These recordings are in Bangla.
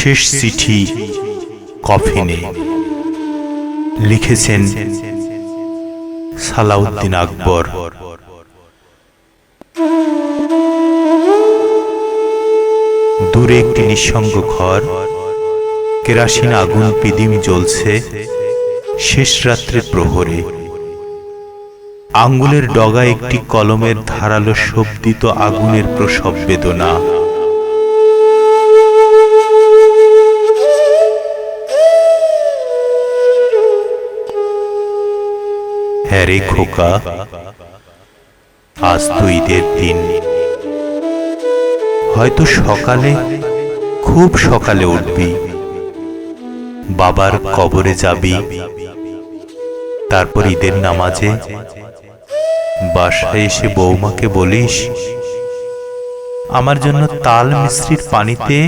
শেষ চিঠি কফিনে। লিখেছেন সালাউদ্দিন আকবর। দূরে একটি নিঃসঙ্গ ঘর, কেরাসিন আগুন পিদিম জ্বলছে শেষ রাত্রে প্রহরে। আঙ্গুলের ডগা একটি কলমের ধারালো শব্দিত আগুনের প্রসব বেদনা। হ্যাঁ রে খোকা, আজ তো ঈদের দিন। হয়তো সকালে, খুব সকালে উঠবি। বাবার কবরে যাবি। তারপর ঈদের নামাজে বাসায় এসে বৌমাকে বলিস, আমার জন্য তাল মিশ্রির পানিতে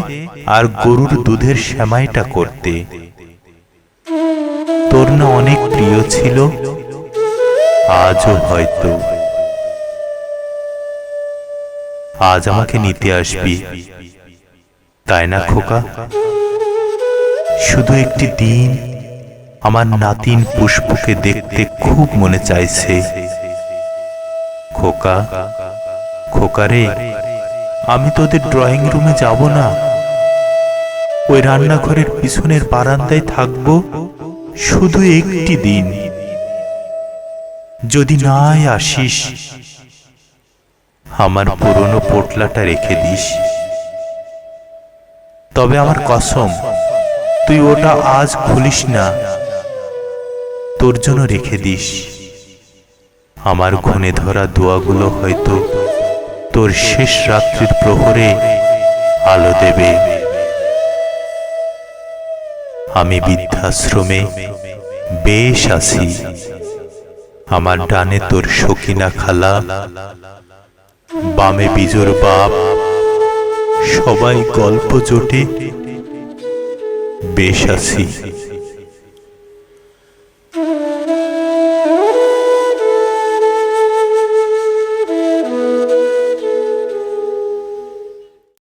আর গরুর দুধের শ্যামাইটা করতে। তোর না অনেক প্রিয় ছিল আজও হয়তো। আজ আমাকে নিতে আসবি। তাই না, খোকা? শুধু একটি দিন আমার নাতিন পুষ্পকে দেখতে খুব মনে চাইছে। খোকা খোকা রে, আমি তোদের ড্রয়িং রুমে যাব না। ওই রান্নাঘরের পিছনের বারান্দায় থাকব শুধু একটি দিন। যদি নাই আসিস, আমার পুরনো পোটলাটা রেখে দিস। তবে আমার কসম, তুই ওটা আজ খুলিস না, তোর জন্য রেখে দিস। আমার ঘনে ধরা দোয়াগুলো হয়তো তোর শেষ রাত্রির প্রহরে আলো দেবে। আমি বৃদ্ধাশ্রমে বেশ আছি। আমার ডানে তোর সকিনা খালা বামে বিজোর বাপ। সবাই গল্প জোটে। বেশ আছি।